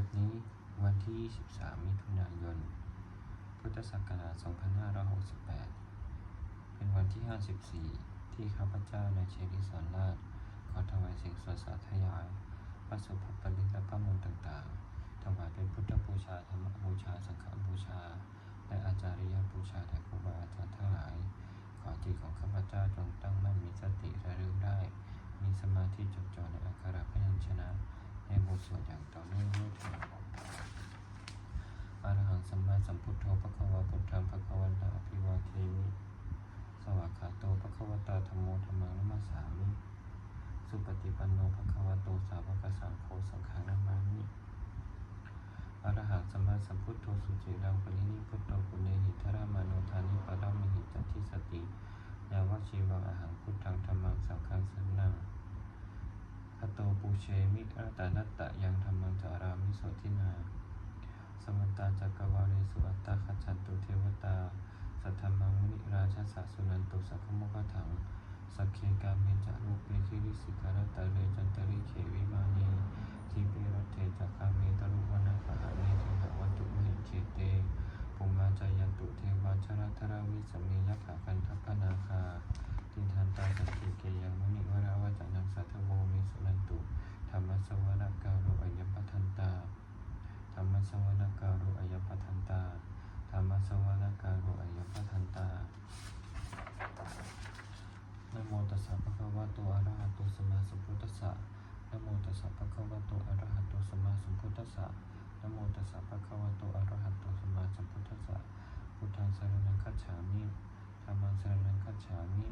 บัดนี้วันที่ 23 มิถุนายน พุทธศักราช 2568 เป็นวันที่ 54 ที่ข้าพเจ้าในเชริสอนราชขอถวายสิ่งสวดสาธยายพระสุภปริตและพระมนต์ต่างๆ ถวายเป็นพุทธบูชาธรรมบูชา สังฆบูชา และอาจาริยบูชาแด่ครูบาอาจารย์ทั้งหลาย ขอจิตของข้าพเจ้าจงตั้งมั่นมีสติระลึกได้ มีสมาธิจดจ่อในอักขระพยัญชนะ ในบทสวดอย่างต่อเนื่องด้วยเถิดอรหังสัมมาสัมพุทโธพระควาพุทธังพระควันตาอภิวาเทมิสวากขาโตพระควตาธรรมโมธรรมังนัมมาสามิสุปฏิปันโนพระควโตสาวกสังโฆสังฆานามามิอรหังสัมมาสัมพุทโธสุจิรังปรินิพพุตโตปุเนหิทรามานุธานิปรมิหิจัตติสติยาวชีวังอหังพุทธังธรรมังสังฆังสรนัง คโตปูเชมิรัตานัตตะยังธรรมังจารามิโสทินา สมันตาจักรวาเลสุอัตตาคัจฉันตุเทวตา สัทธมังมุนิราชสะสุนันตุสัคขโมกถัง สักเคกาเมจารุเปคิริสิการตะเรจันตริเขวิมานีทีเปรตเทจักาเมตรุวนาปหาเนเทหวันตุมหิเชเตปุมมาจายันตุเทวาชรัทราวิสเมยขาคันทัพนาคา ตินทันตาสักขิเกยังมุนิวราวาจานังสัทโวเมสุนันตุธรรมสวรกาโรอัยปัทันตาธรรมสวรกาโรอัยปัทันตาธรรมสวรกาโรอัยปัทันตานโมตัสสะภะคะวะโตอะระหะโตสัมมาสัมพุทธัสสะนโมตัสสะภะคะวะโตอะระหะโตสัมมาสัมพุทธัสสะนโมตัสสะภะคะวะโตอะระหะโตสัมมาสัมพุทธัสสะพุทธังสรณังคัจฉามิธัมมังสรณังคัจฉามิ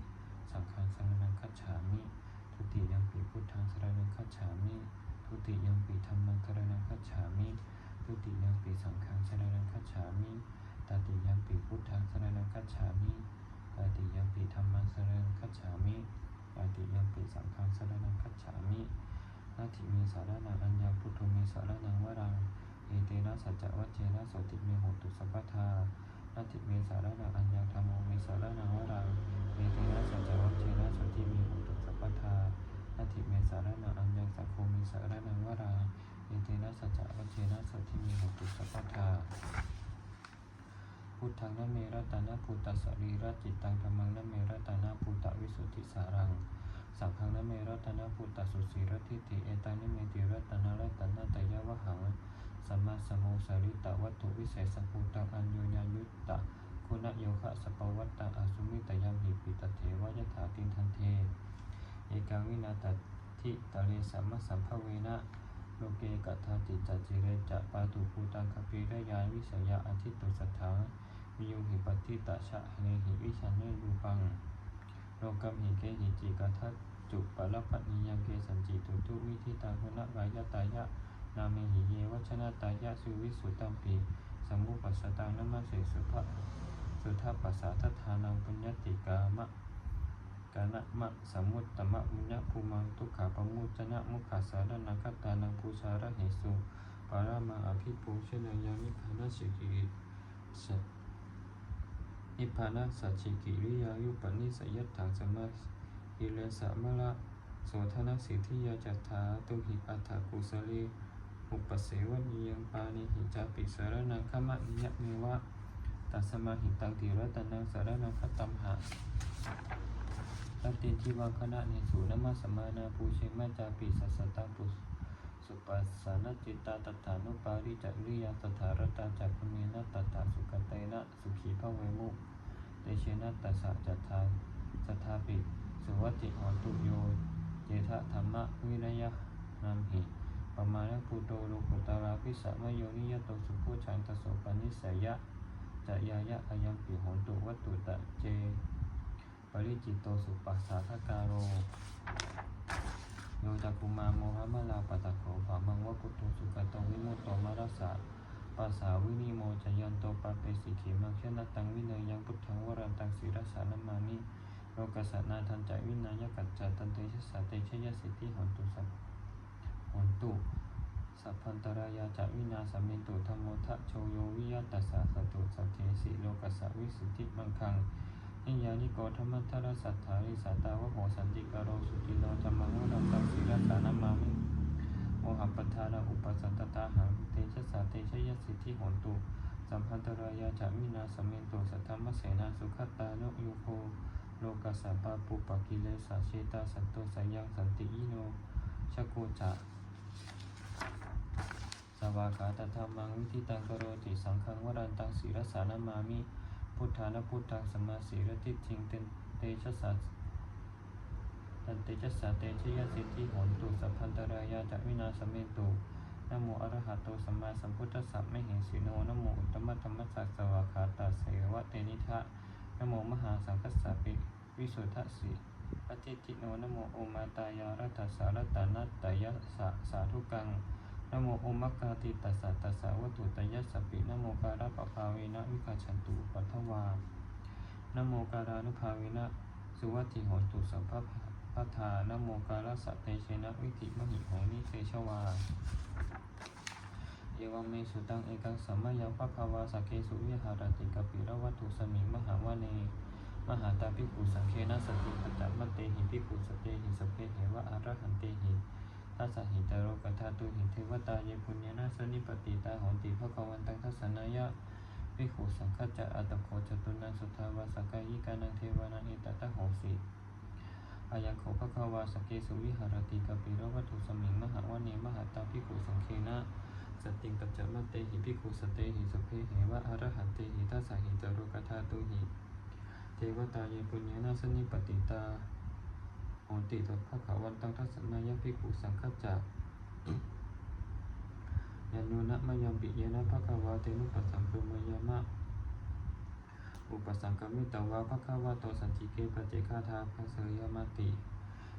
สังฆังสรณังคัจฉามิ ทุติยัมปิพุทธังสรณังคัจฉามิ ทุติยัมปิธัมมังสรณังคัจฉามิ ทุติยัมปิสังฆังสรณังคัจฉามิตติยัมปิพุทธังสรณังคัจฉามิตติยัมปิธัมมังสรณังคัจฉามิตติยัมปิสังฆังสรณังคัจฉามินาทิเมสารนังอัญญังพุทโธเมสารนังวรังเอเตนะสัจจวัจเจนะโสติมโหตุสัพพทา นาทิเมสาระนังอัญญังธรรมโมเมสาระนังวรังเอเตนะสัจวัจเจนะโสติมโหตุสัพพทานาทิเมสาระนังอัญญังสังโฆเมสาระนังวรังเอเตนะสัจวัจเจนะโสติมโหตุสัพพทาพุทธังนะเมรัตนะภูตัสสรีรจิตตังธรรมังนะเมรัตนะภูตะวิสุทธิสารังสังฆังนะเมรัตนะภูตะสุสีรทิฏฐิเอตังนะเมติรัตนะรัตนะตยะวหัง สัมมาสมโมสาริตะวัตถุวิเศษสังภูตังอัญโยญายุตตะคุณโยคะสปวัตตังอสุมิตยัมหิปิตเถวะยถาตินทันเท เอกังวินาตทิตะเลสัมมสัมภเวนะโลเกกัตถาจิจจิเรจะปาตุภูตังคปิระยาวิสยาอธิตุสัทธังวิโยหิปัตติตะชะเนหิวิชันเนรูปังโลกัมหิเกหิจิกัทัจุปะละปันิยังเกสันจิตุตุวิธิตังคุณกายตายะ นาเมหิเยวัชนะตายะสุวิสุตตัมปีสัมมุปัสสตังนัมมะเสสุภะสุทัปัสสะทัฏฐานังปุญญติกามะกานะมะสมมุตตมะมุญญภูมังทุกขาปมุจนะมุขาสารนังคัตตานังปูชาระเหสุปารามาอภิปูชนยานิพานาสิกิสนิพานาสัจฉิกิริยายุปนิสยัตถังสมาหิเลสะมะละโสธนสิทธิยาจัตถาตุหิอัฏฐกุสลี อุปเสวนียังปานิหิจาปิสารนังขมะนิยะเมวะตัสมาหิตังติรัตนังสารนังคตัมหะตัตติทิวังคณะเนสูนมัสมานาปูเชมาจาปิสัสตังปุสุปัสสานจิตตาตถานุปาริจักริยาตถารตาจักขเมนะตถาสุกเตนะสุขีพะเวมุเตเชนะตัสสะจัตถาสทาปิสุวัติหอนตุโยเจทะธรรมะวินยะนัมหิ ปมาณปุโตโลกุตาราภิสัมโยนิยตโตสุภูชันตโสปนิสยะจะยายะอายัมปิโหนตุวัตตุตะเจ ปริจิตโตสุปัสสาทการโรโยจักุมาโมหะมะลาปตะโขภามังวะกุโตสุกตงวิมุตโตมรัสะปัสสาวินิโมจยันโตปะเปสิขิมังเชนตังวิเนยยังพุทธังวรันตังศิรสานามามิโลกัสสนาทันจวินายกัจจตันเตชะสะเตชยสิทธิหนตุสัพ หนตุ สัพพันตรายาจวินาสมินตุธรรมโมทะโชโยวิยตัสสะสตุสัทเทสิโลกัสสวิสุทธิมังคังนิยานิโกธรรมัทรสัทธาริสัตตาวะโหสันติกโรสุติโนธรรมังวรัมตังศิรัสสานามามิโมหัมปทานาอุปสันตตาหังเตชะสาเตชะยสิทธิโหนตุสัมพันตรายาจามินาสมเมนตุสัทธรรมเสนาสุขตาโนโยโคโลกัสสะปาปุปกิเลสาเชตาสันโตสายังสันติยิโนชะโกจะ วากาตธรรมังวิธิตังกโรติสังฆังวรันตังศีรสานามามิพุทธานพุทธังสมมาสีรติทิงเตเตชะสัสตันเตชะสะเตชยสิทธิโหนตุสัพพันตรายาจามินาสมเมตุนโมอระหะโตสัมมาสัมพุทธัสสะไม่เห็นสีโนนโมอุตตมะธรรมสัสสวาคาตาเสวะเตนิทะนโมมหาสังคัสสะปิวิสุทธสีปฏิทิโนนโมโอมาตายารัตสารตานัตตยะสะสาธุกัง นโมโอมัคคาติตัสสะตัสสะวัตถุตยัสสปินโมการะปะภาเวนะวิกาชันตุปัทวานโมการานุภาเวนะสุวัติโหตุสัพพะพัทธานโมการะสะเตชนะวิธิมหิโหนิเตชวาเอวังเมสุตังเอกังสัมมายังปะภาวาสกเกสุวิหารติกปิระวัตถุสมิงมหาวะเน มหาตาภิกขุสังเคนะสติปัจจมัตเตหิภิกขุสเตหิสเพเหวะอรหันเตหิ ทัสสะหิตโรกธาตุหิเทวตาเยปุญญานาสนิปติตาหนติภะคะวันตังทัสสนายะภิขุสังฆจะอัตตโคจตุนังสุทธาวาสกายิกานังเทวานังเอตตะโหสิอายังโขภะควาสเกสุวิหารติกปิรวัตถุสมิงมหาวเนมหาตาภิขุสังเคนะสติงปัจจมัตเตหิภิขุสเตหิสเพเหวะอรหันเตหิทัสสะหิตโรกธาตุหิเทวตาเยปุญญานาสนิปติตา โหติตภะคะวันตังทัสสนายะภิกขุสังฆจักยันโนะมะยัมปิเยนะภะคะวาเตนุปัสสัมปมยามะอุปสังกมิตวาภะคะวะโตสันติเกปเจคาทาภะเสยามติ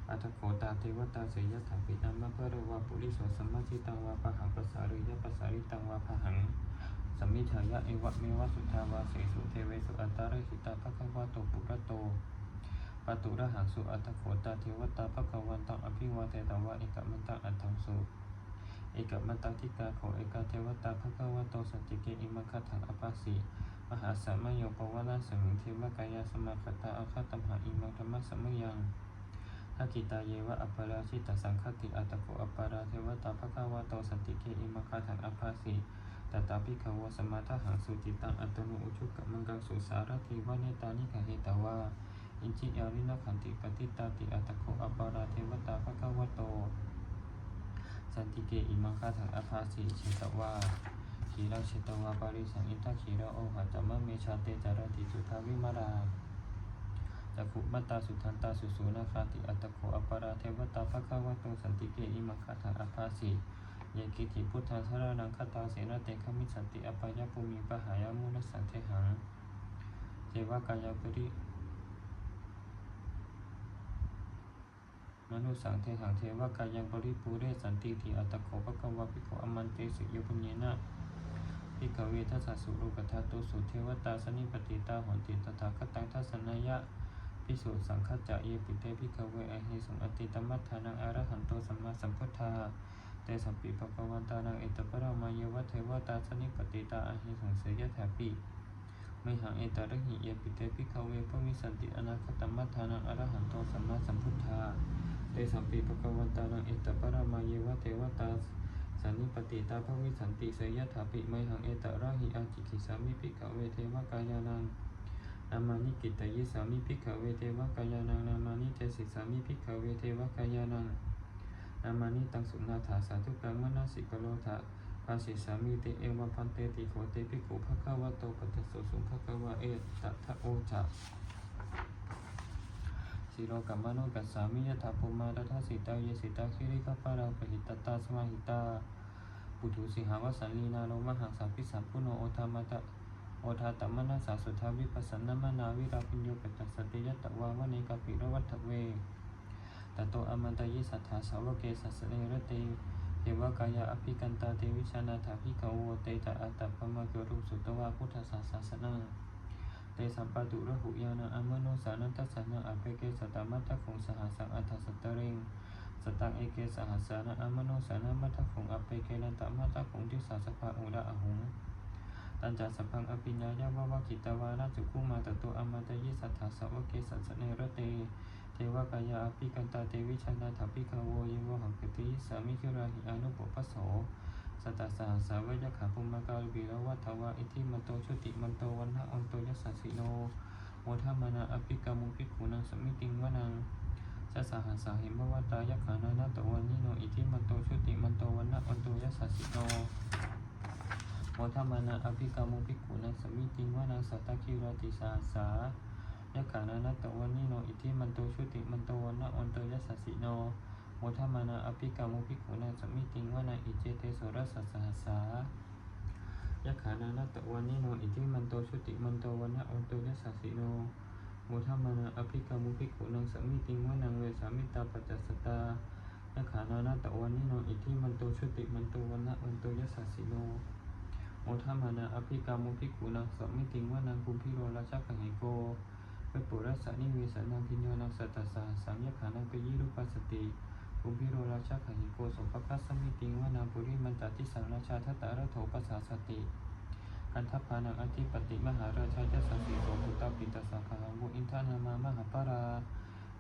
อัตโขตาเทวตาเสยยะถาปินัมมะภะระวะปุริโสสัมมาทิตังวาปะหังปัสสาริยะปัสสาริตังวาปะหังสัมมิทายะเอวะเมวะสุทาวาเสสุเทเวสุอันตารหิตาภะคะวะโตปุระโต ปะตุระหังสุอัตโขตาเทวตาภะควันตังอภิวาเทตวะเอกมันตังอัตถังสุเอกมันตังทิกาโขเอกเทวตาภะคะวะโตสันติเกอิมคัถังอปัสสิมหาสัมมโยปวะนาสมิงเทวกายาสมาคตาอาคาตัมหาอิมังธรรมะสัมมยังทักิตาเยวะอัปปราชิตสังคติอัตโกอัปปราเทวตาภะคะวะโตสันติเกอิมคัถังอปัสสิตตาภิกขวสมาทหังสุจิตังอัตโนอุชุกมังกังสุสารทิวะเนตานิกะเหตวา อินจิยารินขันติปฏิตาติอัตโคอปาราเทวตาภะคะวะโต สันติเกอิมังคาถังอภาสีเชตวาขีราเชตวาปาริสังอินทขีราโอหัจัมมะเมชาเตจารติจุทาวิมาราจักขุมัตตาสุทันตาสุสูนาคาติอัตโคอปาราเทวตาภะคะวะโตสันติเกอิมังคาถังอภาสีเยกิติพุทธาสารนังคตาเสนาเตขมิสันติอปายภูมิปหายามุนสันเทหังเทวกายาปริ มนุสังเทหังเทวกายังปริปูเรสันติติอัตโขภควาภิกขอมันเตสิโยปุญเยนะภิกเวทัสสะสุโลกธาตุสุเทวตาสนิปติตาหนติตถาคตังทัสนายะพิสุสังฆจะเยปิเตภิกเวอหิสุอติตมัฏฐานังอรหันโตสัมมาสัมพุทธาเตสัมปิภคะวันตานังเอตปะรามายวะเทวตาสนิปติตาอหิสังเสยถาปิไม่หังเอตระหิเยปิเตภิกเวพมิสันติอนาคตมัฏฐานังอรหันโตสัมมาสัมพุทธา สัมปีภควันตานังเอตปรามาเยวะเทวตาสันนิปติตาภวิสันติเสยถาปิไมหังเอตระหิอาจิกิสามิภิกขเวเทวกายานังนามานิกิตยิสามิภิกขเวเทวกายานังนามานิเทสิสามิภิกขเวเทวกายานังนามานิตังสุนาถาสาธุกังมนาสิกโลทะภาสิสามิเตเอวะพันเตติโขเตภิกุภควะโตปัตตโสสุภควะเอตตะโอจะ สิโรกัมมโนกัสสามิยถาภูมาทัทสิตาเยสิตาคิริกัปปาราปหิตตาสมาหิตาปุถุสิหาวสันลีนาโลมหังสัมพิสัมพุโนโอทามตะโอทาตมนาสาสุทาวิปัสสนามนาวิราปิญโยปัจจสติยตวาวเนกปิรวัตเวตโตอมันตยิสัทธาสาวเกสัสเนรเตเทวกายาอภิกันตาเทวิชานาถาภิกขโวเตตะอัตตปมะเกรุสุตวาพุทธศาสสนา ตสัมปตุระหุยานาอมโนสานันทัสสนะอเปเกสตามัตถคงสหสังอัตสัตตเริงสตังเอเกสหัสสานะอัมโนสานัมัตถคงอเปเกนันตมัตถคงทิสาสภาอุระอหุงตันจัสสพังอภิญญายาวาวกิตวาราจุกุมาตโตอมตยิสัทธาสาวเกสัสเนรเต เทวกายาอภิกันตาเตวิชนาถาปิกาโวเยวหังกติสามิคิราหิอนุปปัสโส สัตตสาสาวยขาภุมกาลบิรวัฏวะอิทิมันโตชุติมันโตวันนะอันโตยัสสิโนโมทัมมานาอภิกามุภิขุนังสมิติงวนังสัสสหัสาหิมวัตายขานานาตวันนิโนอิทิมันโตชุติมันโตวันนะอันโตยัสสิโนโมทัมมานาอภิกามุภิขุนังสมิติงวนังสัตตคิรติสาสายะขานานัตวันนิโนอิทิมันโตชุติมันโตวันนะอันโตยัสสิโน โมทัมานาอภิกามุภิกขุนังสมิติงวานังอิเจเตโสรสัสสหัสายะขานานัตตวันนิโนอิทิมันโตชุติมันโตวันนะอันโตยัสสสิโนโมทัมานาอภิกามุภิกขุนังสมิติงวานังเวสามิตาปัจจสตายะขานานัตตวันนิโนอิทิมันโตชุติมันโตวันนะอันโตยัสสสิโนโมทัมานาอภิกามุภิกขุนังสมิติงวานังคุมพิโรราชกังหิโกเวปุรัสสะนิเวสนังพิญโยนังสัตตสสาสังยขานังปยิรุปัสสติ คุมพิโรราชกังหิโกสมภคัสสมิติงวานาปุริมันตติสังราชาทัตตาระโถปัสสาสติกันทัพพานังอธิปติมหาราชาจัสสสีโสปุตตาปิตสสาขาวุอินทานามามหาปารา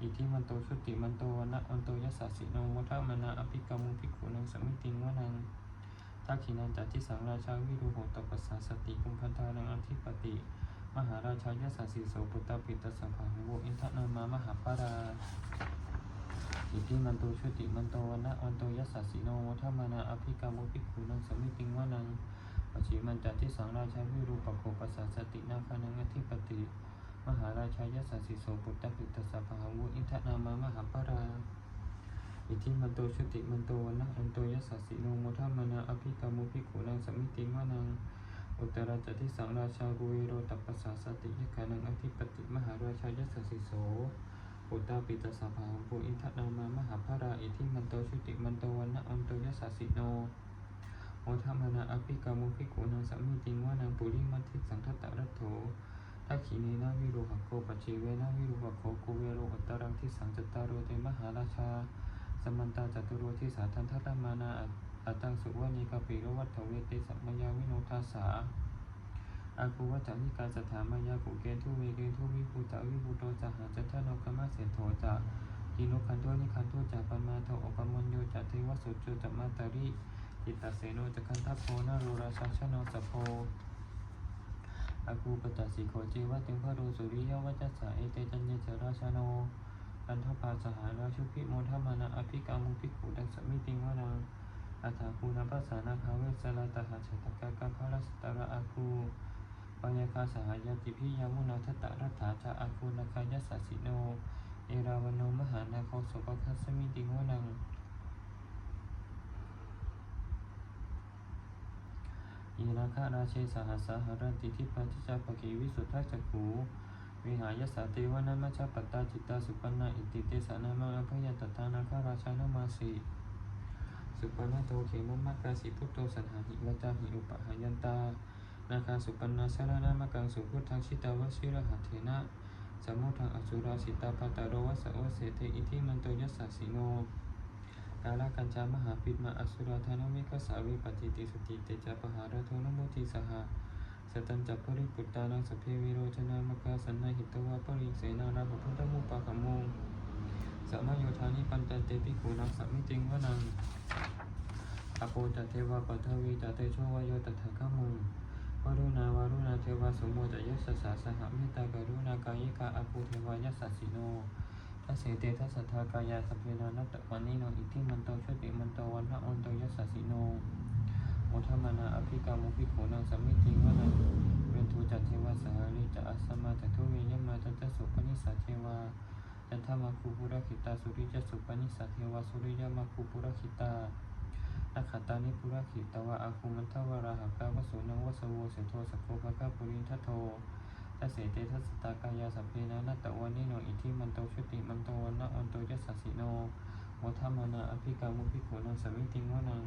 อิทิมันโตชุติมันโตวนะอันโตยัสสสินโมทัมมานาอภิกามุภิกขุนังสมิติงวานังทักขินันจัตติสังราชาวิรุโหตปัสสาสติกุมพันธานังอธิปติ มหาราชายสัสสิโสปุตตาปิตสัมภาหุอินทนามามหาปารา อิทธิมันโตชุติมันโตวันนะอันโตยัสสสิโนโมทัมมานาอภิกามุภิกขุนังสมิติงวานังปัจฉิมันจัตติสังราชาวิรุปโคปัสสาสตินาคานังอธิปติ มหาราชายัสสิโสปุตตาปิตสัมภาหุอินทนามามหาปราอิทธิมันโตชุติมันโตวันนะอันโตยัสสสิโนโมทัมมานาอภิกามุภิกขุนังสมิติงวานังอุตราจติสังราชากุเวโรตัปปสสาสติยขานังอธิปติ มหาราชายัสสสิโส อุตตาปิตสสะภาภูอินทนามามหาภาราอิทิมันโตชุติมันโตวันนะอันโตยัสสสิโนโมทัมมนาอภิกามุภิกขุนังสมิติวานังปุริมัติสังทัตตะรัตโถทักขิเนนาวิรุหโกปัจเจเวนาวิรุหโคกุเวโรอุตตรังทิสังจตตารโรเตมหาราชา สมันตาจตุโรทิสาทันทัตตมานาอัตตังสุวานิกาปิโรวัตถเวเตสัมมยาวิโนทาสา อาคูวัจจานิกาสถามายากุเกทุเวเกทุวิภูตาวิภูโตจหาจัตถโนกมะเสโทจะกิโนคันโทนิคันโทจะปันมาโทอปมัญโยจะเทวสุจโจจะมาตาริจิตตเสโนจะคันทัพโพนาโรราชาชโนสัพโพอาคูปตัสสิโคจิวัติงพระโรสุริยวัจจสสะเอเตจันเยจราชโนอันทปาสหาราชุพิโมทมานาอภิกามุภิขุดังสมิติงวานาอัฏฐาคูนาภาษานาคาเวสลาตหาชตกากาภาลสตระอาคู ปัญญาคาสหายาติพิยามุนาทตะรัตถาจาอาคูนาคายัสสสิโน เอราวันโนมหานาโคสุปคัสสมิติงวนัง อีนาคาราเชสหัสสหรันติทิปัญจจาปกิวิสุทธจักขูวิหายสาเทวนามัชฌปัตาจิตตาสุปันนาอิติเตสานามังอภยตตานาคาราชานามาสีสุปันนาโตเขมมักกาสิพุทโตสันหาหิวัจาหิอุปหายันตา นาคาสุปันนาสารนามกังสุพุทธังชิตาวชิระหัตเถนะสมุทังอสุราสิตาปตาโรวัสสะวะเสเทอิทิมันโตยัสสิโนกาลกัญจามหาปิดมาอสุราธานวิกสาวิปฏิติสติเตจาปหารโทนโมติสหสตัญจัปริปุตตานังสเพวิโรชนามกาสันนหิตวาปริเสนาราภพุทธมุปาขมงสัมมาโยธานิปันตเตปิโกนังสัมมิติงวนังอโปจเทวาปัทวีจเตโชวโยตถาคมุง วารุณาวารุณาเทวาสมโมจยัสสะสหมตตากรุณากายิกาอภูเทวายัสสสิโนทัสเสเตทัสทธากายาสัพเพนานัตตะวันนิโนอิทิมันโตชติมันโตวันนะอนโตยัสสสิโนโมทมานาอภิกามุภิกขุนังสัมมิติงวนังเวนทูจัตเทวาสหาริจะอัสมาตทุเวยมาจัตสุปนิสัทเทวาจันทมาคูปุระขิตาสุริยสุปนิสัทเทวาสุริยมาคูปุระขิตา นักขตานิปุระขิตวะอาคูมันทวราหกาวสุนังวสโวเสโทสโคภะคาปุรินทโททัสเสเตทัสตากายาสัพเพนานัตตะวันนิโนอิทิมันโตชุติมันโตวันนะอันโตยัสสสิโนโมทัมมานาอภิกามุภิกขุนังสัมมิติงวนัง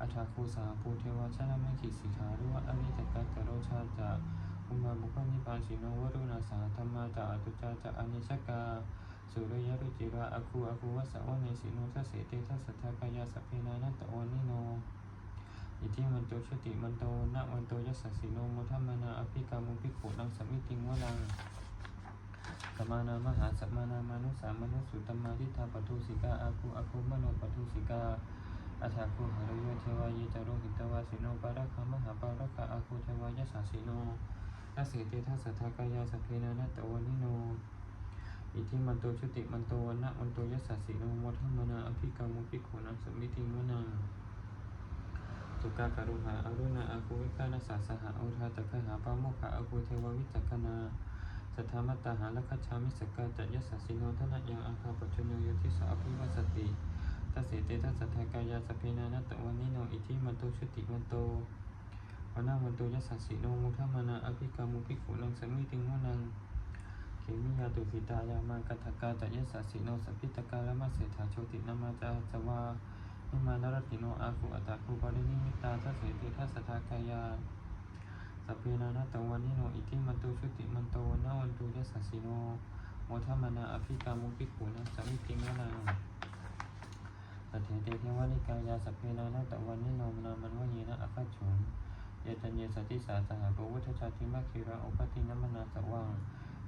อัฏฐาคูสาภูเทวชานะมังคิสิขาหรือว่าอริตกัตตโรชาจะอุมาบุคนิพานสิโนวรุณาสาธรรมาตาอตุจาจะอนิชกา สุริยรุจิราอคูอคูวสวะเนสิโนทัสเสเตทัสสทากายาสพเพนานัตตะวันนิโนอิทิมันโตชติมันโตนะมันโตยัสสสิโนโมทัมมานาอภิกามุภิกขุนังสมิติงวนังสมานามหาสัมมานามนุสามนุสุตมาทิฏฐาปทุสิกาอาคูอาคูมโนปทุสิกาอัฏฐาคูหารโยเทวายจารุหิตวาสิโนปารักขามหาปารักขาอาคูเทวายสสสิโนทัสเสติทัสสะทากายาสพเพนานัตตวนิโน อิทิมันโตชุติมันโตวันนะมันโตยัสสะสิโนมทัมมนาอภิกามุภิกขุนังสมิติมนังสุกาการุหาอรุณาอาคูวิกานาสาสหะอุทาตะคหาปาโมขะอาคูเทววิจักขนาสัทธามัตตาหาลคัจฉามิสกกาจัยยัสสิโนทนะยังอาคาปัจจโยโยทิสาอภิวัสติทัสเสเตทัสสะทากายาสพเพนานัตวันนิโนอิทิมันโตชุติมันโตวนนะมันโตยัสสะสิโนโมทัมนาอภิกามุภิกขุนังสมิติมนัง ขมิยาตุสิตายามากัตถกาจัยสัสสิโนสัพพิตกาละมาเสถาโชตินามาจาสวานิมานรติโนอาคุอัตตาคุปรินิมิตาทัสเสติทัสทากายาสัพเพนานาตวันนิโนอิทิมันตุชุติมันโตวนาวันตุยัสสสิโนโมทัมนาอภิกามุปิขุนะสัมิติมะนังสัทเถเตเทวานิกายาสัพเพนานาตวันนิโนมนามันวะเยนะอัคคัจฉุนเยจันเยสติสาสหะโกวุฒชาติมัคคิระอุปตินัมมนาสวัง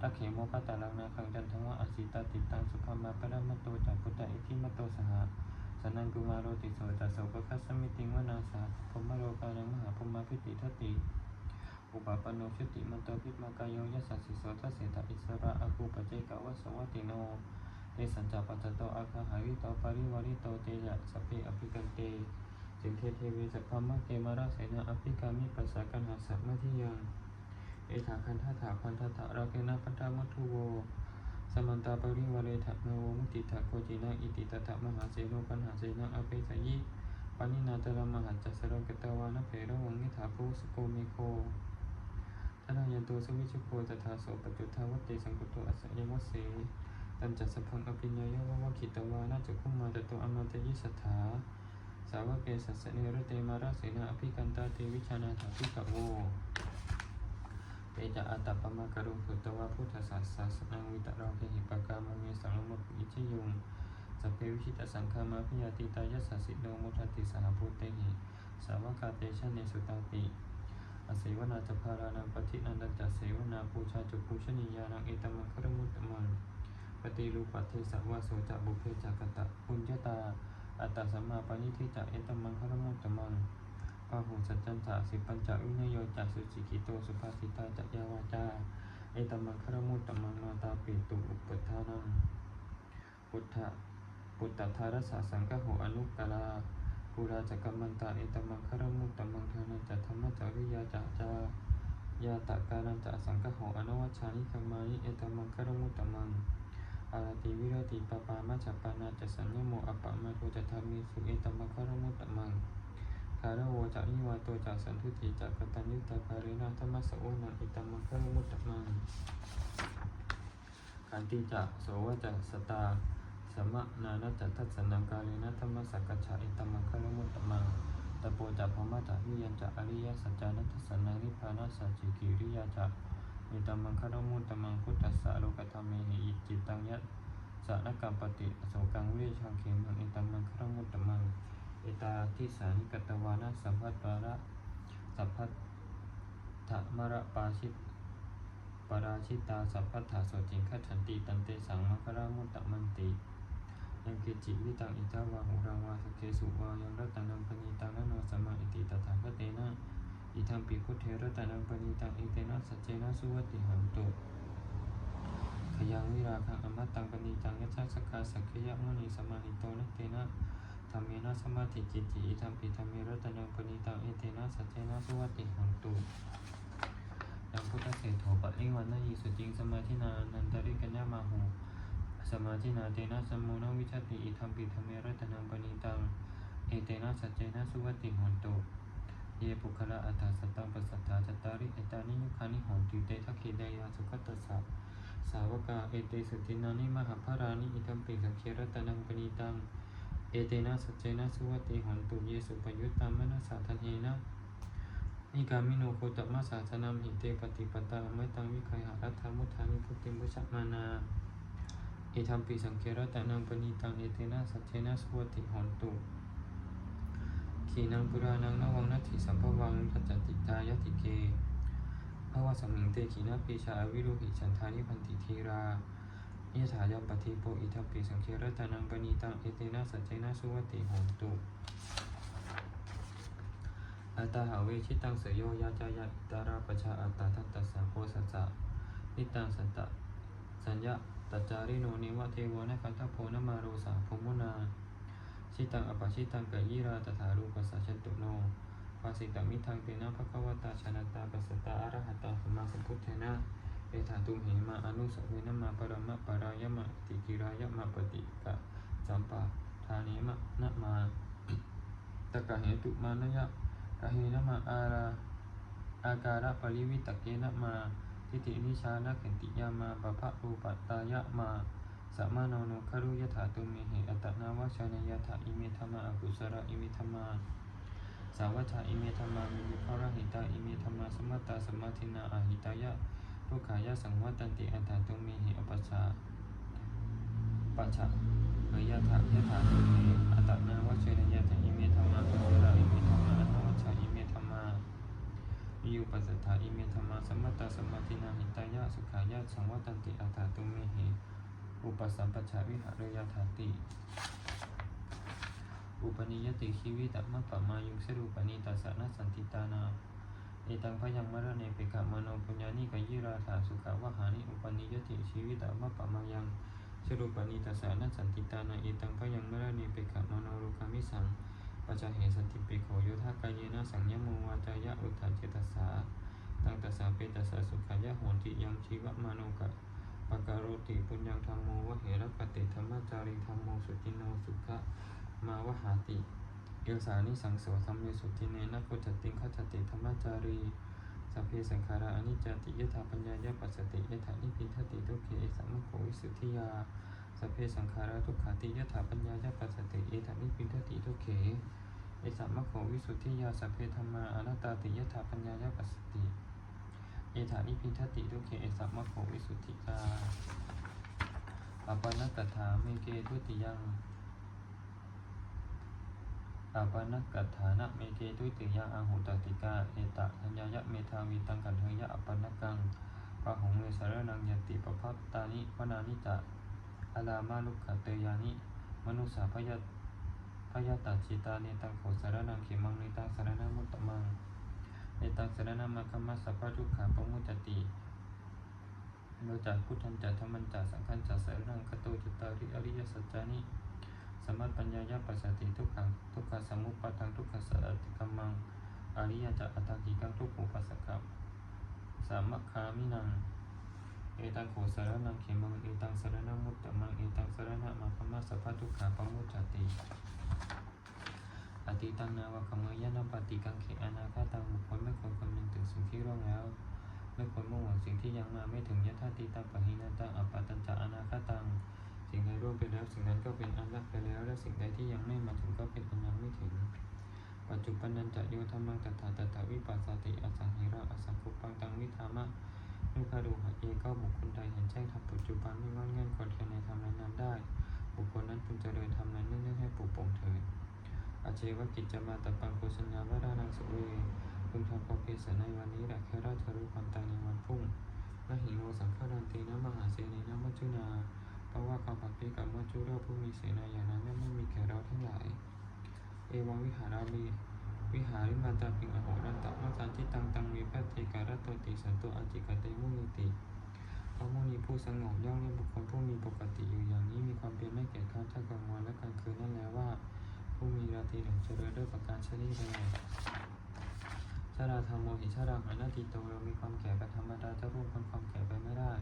ตักเขโมกัตตาลังนาคังจันทังวะอสิตาติตังสุขมาปะระมะโตจักพุทธอิทิมะโตสหะสนังกุมารโรติโสจัสโสปะคัสสมิติงวนาสาพมมโรกานังมหาพมมาพิติทัติอุปาปโนชุติมันโตพิมากายโยยัสสสิโสทัสเสตอิสระอาคูปเจกวสวัติโนเตสัญจปัจจโตอาคาหาริโตปริวาริโตเตยะสพเพอภิกันเตสิงเทเทวีสัพพมะเกมาราเสนาอภิกามิปัสสะกันหาสัมมทิยัง เอถาคันธาถาพันธถาราเกนะพันธามัทุโวสมันตาปริวาเรถะโนมุติถาโคจินะอิติตถะมหาเสโนปัญหาเสนะอเปสยิปานินาตระมหัจจสรกตวานเพระวังนิถาภูสโกเมโคทนายันโตสวิชุโคตถาโสปจุทาวัตเตสังกุโตอัสสยมัสเสตันจัสพังอภิญญายะวะวะคิตวานาจักขุมาตโตอมตยิสัทธาสาวเกสัสเนรเตมาราเสนาอภิกันตาเตวิชานาถาภิกขโว เอจะอัตตปมะกรุงสุตวะพุทธศาสสนังวิตะเราเคหิปกามะเมสังลมะอิชิยุงสัพเพวิชิตสังฆามาพิยาติตายัสสสิโนมุทัตติสหพุตเตหิสาวกาเตชะเนสุตังติอเสวนาจพารานังปฏินันดันจเสวนาปูชาจุปูชนียานังเอตมังครมุตตมังปฏิรูปัตเทสวะโสจะบุเพจักตะปุญญตาอัตตสัมมาปณิทิจะเอตมังครมุตตมัง พาหุสัจจันจะสิปัญจวินโยจักสุจิกิโตสุภาสิตาจักยาวาจาเอตมังครมุตตมังนาตาปิตุอุปทานังพุทธะปุตตธารสาสังฆโหอนุกาลาภูราจักกัมมันตาเอตมังครมุตตมังทานันจัธรรมจริยาจัจายาตะการันจะสังฆโหอนุวัชานิคมมานิเอตมังครมุตตมังอาราติวิรติปปามาจัปปานาจะสัญญโมอปปะมาโทจะธรรมีสุเอตมังครมุตตมัง คารโวจะนิวาโตจะสันทุติจะกตัญญุตาคาเรนะธรรมสโอนังอิตัมมังคารมุตตมังขันติจะโสวะจะสตาสมะนานะจะทัศนังกาเรนะธรรมสักกัจฉาอิตัมมังคารมุตตมังตะโปจะพมะจะวิยัญจะอริยสัจจานัทสนังนิพพานัสสจิกิริยาจะอิตัมมังคารมุตตมังพุทธัสสะโลกธรรมเมหิอิจิตังยัตสะนกัมปติอโศกังวิริชังเขมังอิตัมมังคารมุตตมัง เอตาทิสานิกตวานะสัมพัตปาระสัพพัทธมระปาชิตปราชิตาสัพพัทธาสจิงคัจฉันติตันเตสังมะครามุตตะมันติยังเกิจิวิตังอิตาวาหุรังวาสเกสุวายังรัตนังปณีตังนโนสมาอิติตถาคเตนะอิทัมปิพุเทรัตนังปณีตังอิเตนะสัจเจนะสุวัติหันตุขยังวิราคังอมตตังปณีตังยัจฉสกาสักยะมุนีสมาหิโตนะเตนะ ธรรมเมนะสมาธิจิตติอิทัมปิธรรมเมรัตนังปณิตังเอเตนะสัจเจนะสุวัติหันตุยังพุทธเศรษโถปะลิวันนายีสุจิงสมาธินานันตริกัญญามาหูสมาธินาเตนะสมโมนวิชติอิทัมปิธรรมเมรัตนังปณิตังเอเตนะสัจเจนะสุวัติหันตุเยปุคละอัตถาสตังปัสสัทธาจตาริเอตานิยุคานิหันตุเตทัคเคเดยาสุขตัสสะสาวกาเอเตสุตินานิมหาภารานิอิทัมปิสังเครัตนังปณิตัง เอเตนะสัจเจนะสุวัติหันตุเยสุปยุตตามนะสาทเนนะนิกามิโนโคตมะสาสนามหิเตปฏิปตาไม่ตังวิคัยหารัตถามุทานิพุทธิมุชมานาเอธัมปิสังเคระตะนังปณีตังเอเตนะสัจเจนะสุวัติหันตุขีนังปุรานังนวังนัตถิสัมภวังปัจจติตายติเกภวะสมิงเตขีนาปีชาวิรุหิฉันทานิพันติทีรา ยถายมปฏิโปอิทัมปิสังเครตานังปณีตังเอเตนะสัจเจนะสุวัติโหตุอัตตาหาเวชิตังเสยโยยาจายาอิตาราปชาอัตตาทัตตสสะโพสัสะนิตังสันตะสัญญาตัจจาริโนนิวะเทวนะคันทโพนมาโรสาภมุนา ชิตังอปชิตังกยิราตถารูปัสสะชันตุโนภาสิตังมิทังเตนะภะคะวตาชนะตาปัสสตาอรหะตาสัมมาสัมพุทเทนะ เอถาตุมเหมาอนุสเวนมาปรมะปรายมะติกิรายมะปฏิกะสัมปะทานิมะนะมาตะกะเหตุมานยะกะเหนะมาอาราอาการะปริวิตกเกนะมาทิฏฐินิชานะขันติยามาปะพะรูปัตตายะมาสัมมาโนโนคารุยถาตุเมเหอัตนาวชานยถาอิเมธรรมาอกุสระอิเมธรรมาสาวัชาอิเมธรรมามิมิภรหิตาอิเมธรรมาสมัตตาสมาธินาอาหิตายะ ทุกขายะสังวัตันติอัตถาตุเมหิอปัชชาปัจฉะเอยะถายะถาตุเมอัตตนาวชานยถาอิเมธรรมากุสระอิเมธรรมาอนวัชชาอิเมธรรมาวิยุปัสสถาอิเมธรรมาสมัตตาสมาธินาหิตายะสุขายะสังวัตันติอัตถาตุเมหิอุปสัมปชาวิหารยาถาติ อุปนิยติชีวิตมะปะมายุสรุปนิตัสสะนสันติตานา เอตังพยังมรณเนปิกามโนปุญญานิกายิราธาสุขาวหานิอุปนิยติชีวิตามะปะมายังสรุปนิตัสสะนสันติตานาเอตังพยังมรณเนปิกามโนรุคามิสังปัจจเหสันติปิโขโยธากายนะสังยโมวาจายะอุทธาเจตัสสาตังตัสสะเปตัสสะสุขายะโหติยังชีวมโนกะปะการโรติปุญญังธรรมโมวะเหระกติธรรมจาริธรรมโมสุจินโนสุขะมาวหาติ เอลสานิสังโสธรรมเมสุติเนนะโคจติงคัจติธรรมจารีสัพเพสังขาราอนิจจติยถาปัญญายปัสสติยถานิพิทติทุกเขเอสัมมโขวิสุทธิยาสัพเพสังขาราทุกขาติยถาปัญญายปัสสติเอถานิพิทติทุกเขเอสัมมโขวิสุทธิยาสัพเพธรรมาอนัตตาติยถาปัญญายปัสสติเอถานิพิทติทุกเขเอสัมมโขวิสุทธิกาอปนกถาเมเกทุติยัง อปนกถานะเมเกทุติยังอาหุตติกา เอตะทัญญายะเมธาวิตังกันเทยะอปนกังปะหงเมสารนังยติปะพัตตานิวนานิจะอาลามาลุกขเตยานิ มนุสาพยตพยาตัจิตาเนตังโขสารนังเขมังเนตังสารนามุตตมังเนตังสารณมัคมัสสะพะทุกขาปมุจจติโนจากพุทธันจัตธรรมันจัตสังฆันจัตสารนังคโตจตาริอริยสัจจานิ สมมัตปัญญายะปัสสติทุกขังทุกขสมุปปาทังทุกขสัจติกัมมังอริยจัตอัตตากิกังทุกขุปัสสกัมสามัคคามินังเอตังโขสารนังเขมังเอตังสรณมุตตมังเอตังสรณมัคคมัสสะพทุกขาปมุจจติอติตังนาวะขมยนะปฏิกังเขอนาคาตังบุคคลไม่ควรคำนึงถึงสิ่งที่ร่วงแล้ว ไม่ควรมุ่งหวังสิ่งที่ยังมาไม่ถึงยถาติตังปะหินาตังอัปปตัญจะอนาคาตัง สิ่งใดร่วงไปแล้วสิ่งนั้นก็เป็นอันลักไปแล้ว และสิ่งใดที่ยังไม่มาถึงก็เป็นอันยังไม่ถึงปัจจุบันนันจะโยธรรมังตถาตถาวิปัสสติอสังหิระอสังคุปังตังวิธามะนุคารุหะเยก็บุคคลใดเห็นแจ้งทำปัจจุบันไม่งอนเงื่อนคอนแคลนในธรรมนั้นได้ บุคคลนั้นพึงเจริญธรรมนั้นเนื่องให้ปลุกปงเถิดอาเจวกิจจะมาตปังโฆษณาวรานังสุเวพึงทำความเพียรในวันนี้แหละแค่ราชรู้ความตายในวันพรุ่งนหิโนสังฆดันตีนะมหาเสนีนะมัจจุนา เพราะว่าความผัดเพียกับมัจจุราผู้มีเสนาอย่างนั้นย่อมไม่มีแก่เราทั้งหลาย เอวังวิหารามีวิหาริมาตาปิงอโหรันตะมัจจันทิตังตังวิพัตติการะตติสันตุอจิกเตมุนิติพระมุนีผู้สงบย่อมเรียกบุคคลผู้มีปกติอยู่อย่างนี้มีความเพียรไม่เกียจคร้านทั้งกลางวันและกลางคืนนั่นและว่า ผู้มีราตรีหนึ่งเจริญด้วยประการชนิดใดชาราธรรมโมหิชาราหานาติโตเรามีความแก่เป็นธรรมดาจะร่วมพ้นความแก่ไปไม่ได้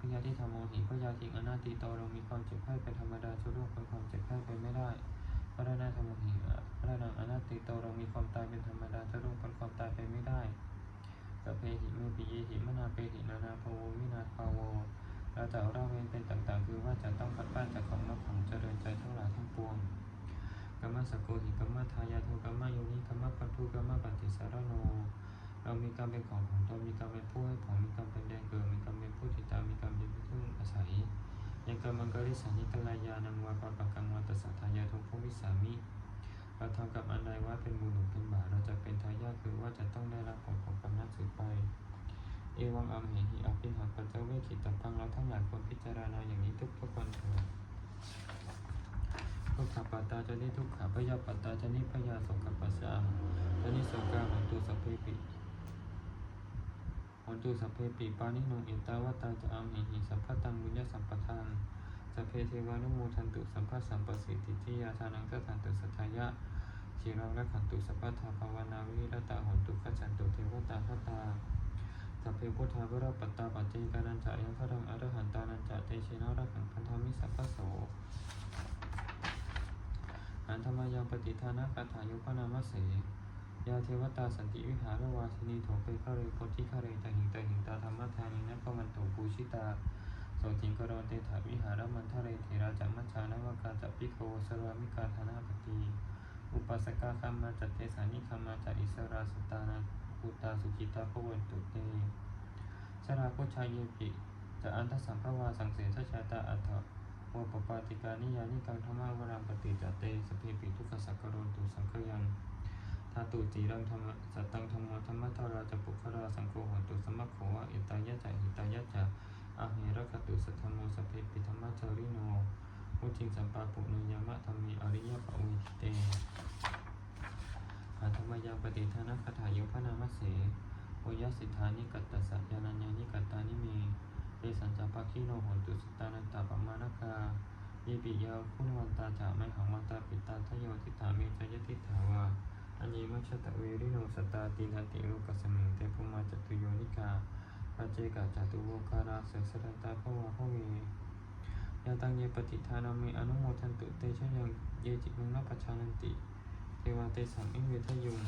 พยาธิธรรมโมหิพยาธิอนาติโตเรามีความเจ็บไข้เป็นธรรมดาจะร่วมพ้นความเจ็บไข้ไปไม่ได้พระนาธรรมโมหิพระนังอนาติโตเรามีความตายเป็นธรรมดาจะร่วมพ้นความตายไปไม่ได้สเพหิเมปิเยหิมนาเปหินานาภโววินาภาโวเราจะเอาเล่าเว้นเป็นต่างๆ คือว่าจะต้องพัดบ้านจากของนกของเจริญใจทั้งหลายทั้งปวงกรรมะสกโกหิกรรมะทายาโทกรรมะโยนิกรรมะปันทุกรรมะปฏิสารโน เรามีกรรมเป็นของของตนมีกรรมเป็นผู้ให้ผลมีกรรมเป็นแดนเกิดมีกรรมเป็นผู้ติดตามมีกรรมเป็นผู้อาศัยยังกรรมังกริสันิกลายานังวาปะปะกังวัตสัทายาทุพวิสามิเราทำกับอันใดว่าเป็นบุญหรือเป็นบาปเราจะเป็นทายาทคือว่าจะต้องได้รับผลของกรรมนั้นสืบไป เอวังอัมเหหิอภิหังปัจเจเวขิตพังเราทั้งหลายควรพิจารณาอย่างนี้ทุกทุกๆวันเถิดทุกขปัตตาจะนิทุกขพยาปัตตาจะนิพยาโสกปัสสะจะนิโสกาหันตุสัพเพปิ หันตุสัพเพปิปานิโนเอตาวตาจะอัมเหหิสัพพตังบุญญสัมปทานสัพเพเทวานุโมทันตุสัมภสัมปสิทธิทิยาทานังสัทธันตุสัทายะชีรังรักขันตุสัพพทาภาวนาวิรตาหนตุขจันตุเทวตาคตาสัพเพพุทธาวิรปัตตาปัจเจกานันจะยังพรังอรหันตานันจะเตชินะรักขังพันธมิสัพพโสอันธรรมยังปฏิทานะคาถายุพนามะเส ยาเทวตาสันติวิหารวาสินีโถเปคะเรโพธิคะเรตหิงตหิงตาธรรมทานินะพมันโตปูชิตาโสจิงกรเตถาวิหารมันทะเรเถราจัมมัชานวกาจัปิโกสรามิกาธนาปตีอุปัสกาคัมมาจัตเตสานิคัมมาจัตอิสราสตานาภูตาสุจิตาภวันตุเตชราโคชายเยปิจะอันทสัมภวาสังเสทชาตาอัฏฐวปปาติกานิยานิกังธรรมวรังปฏิจัตเตสเพปิทุกขสักกโรนตุสังขยัง ทาตุจีรังธรรมสัตตังธรรมโมธรรมทาราจะปุคราสังโฆหนตุสมะโขวะอิตายะจะหิตายะจะอาเหระคตุสัทธมโมสพเพปิธรรมจาริโนมุจิงสัมปาปุโนยามะธรรมีอริยปวิทิเตอาธรรมยังปฏิทานะคาถายุพนามเสโอยสิทธานิกัตตสัจญานัญญานิกัตตานิเมเยสัญจปาคิโนหนตุสตานันตาปมานกาเยปิยาคุณวันตาจาไม่หังวันตาปิตาทโยทิฏฐาเมจยติถาวา อันเยมัชตะเวริโนสตาตินติโลกัสมิงเตปุมาจตุโยนิกาปัจเจกาจตุโวคาราเสสรันตาภวะภเวยาตังเยปฏิทานามิอนุโมทันตุเตชะยังเยจิมังนปัชานันติเทวาเตสังอิเวทยุง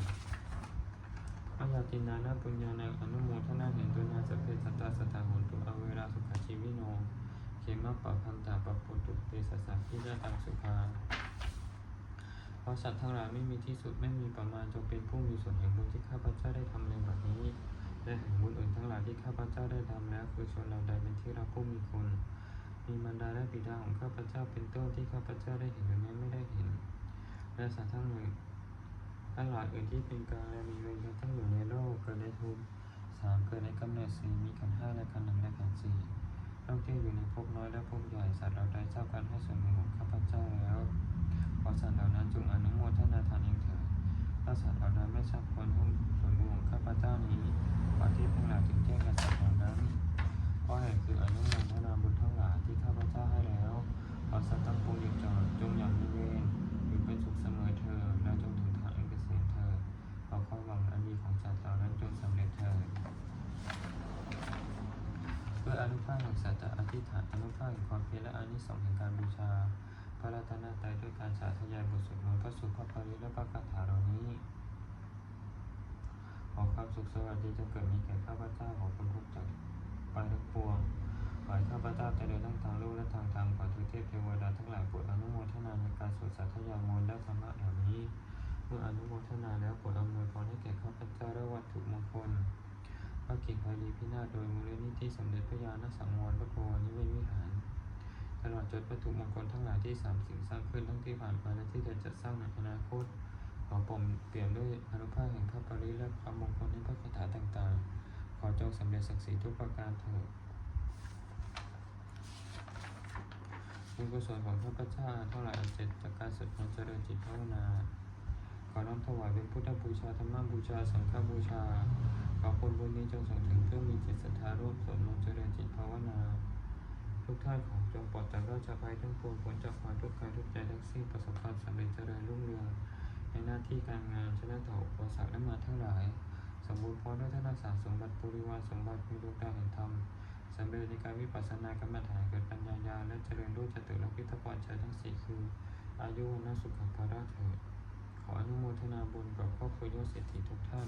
อายาตินานาปุญญานังอนุโมทนาเห็นตุนาสเพสัตตาสตาโหนตุอเวราสุขชีวิโน เขมะปะพันตาปะปุตุเตสสะพิจาตังสุภา ราะสัตว์ทั้งหลายไม่มีที่สุดไม่มีประมาณจงเป็นผู้มีส่วนแห่งบุญที่ข้าพเจ้าได้ทำในบัดนี้และแห่งบุญอื่นทั้งหลายที่ข้าพเจ้าได้ทำแล้วคือชนเราใดเป็นที่รักผู้มีคุณมีมารดาและบิดาของข้าพเจ้าเป็นต้นที่ข้าพเจ้าได้เห็นหรือแม้ไม่ได้เห็น และสัตว์ทั้งหลายทั้งหลายอื่นที่เป็นกางและมีเวรทั้งอยู่ในโลกเกิดในทุนสามเกิดในกำเนิดสี่มีกันห้าและกันหนึ่งและกันสี่ต้องเที่ยวอยู่ในภพน้อยและภพใหญ่สัตว์เราใดทราบการให้ส่วนบุญของข้าพเจ้าแล้ว อสัตว์เหล่านั้นจงอนุโมทนาทานเองเถิดถ้าสัตว์เหล่านั้นไม่ทราบควรให้ส่วนบุญของข้าพเจ้านี้ขอที่ทั้งหลาถึงแจ้งกับสัตว์เหล่านั้นเพราะเหตุคืออนุโมทนาบุญทั้งหลายที่ข้าพเจ้าให้แล้วขอสัตว์ทั้งปวงหยุดจอดจงอย่างมีเวรอยู่เป็นสุขเสมอเธอและจงถึงทางอันเกษมเธอญขอความหวังอันดีของสัตว์เหล่านั้นจงสำเร็จเถิดเพื่ออนุภาพแห่งสัจจะอธิษฐานอนุภาพแห่งความเพียรและอานิสงส์แห่งการบูชา พระรัตนตรัยด้วยการสาธยายบทสวดมนต์พระสุภาพปริและพระคาถาเหล่านี้ ขอความสุขสวัสดีจงเกิดมีแก่ข้าพเจ้าขอคนทุกข์จากไปทั้งปวงขอให้ข้าพเจ้าเจริญทั้งทางโลกและทางธรรมขอทุกเทพเทวดาทั้งหลายโปรดอนุโมทนาในการสวดสาธยายมนต์และธรรมะเหล่านี้ เมื่ออนุโมทนาแล้วโปรดอำนวยพรให้แก่ข้าพเจ้าและวัตถุมงคลพระกิ่งไพรีพินาศโดยมูลนิธิสมเด็จพระญาณสังวรพระโพนิเวศวิหาร ตลอดจนวัตถุมงคลทั้งหลายที่สามสิ่งสร้างขึ้นทั้งที่ผ่านมาและที่จะจัดสร้างในอนาคตขอปมเปลี่ยนด้วยอนุภาพแห่งพระปริและความมงคลในพระคาถาต่างๆ ขอจงสำเร็จศักดิ์ศรีทุกประการเถิดบุญกุศลของข้าพเจ้าเท่าไหร่อันเจ็ดจากการสวดมนต์เจริญจิตภาวนาขอน้อมถวายเป็นพุทธบูชาธรรมบูชาสังฆบูชาขอผลบุญนี้จงส่งถึงเพื่อมีจิตศรัทธาร่วมสวดมนต์เจริญจิตภาวนา ทุกท่านของจงปลอดจากราชภัยทั้งปวงผลจากความทุกข์กายทุกใจทั้งสิ้นประสบความสำเร็จเจริญรุ่งเรืองในหน้าที่การงานชนะต่ออุปสรรคและมาทั้งหลาย สมบูรณ์พร้อมด้วยท่านรักษาสมบัติบริวารสมบัติมีดวงดาวแห่งธรรมสำเร็จในการวิปัสสนากรรมฐานเกิดปัญญาญาและเจริญรู้จตุรพิทพรชัยทั้งสี่คือ อายุวันสุขภาระเถิดขออนุโมทนาบุญกับครอบครัวยศเศรษฐีทุกท่าน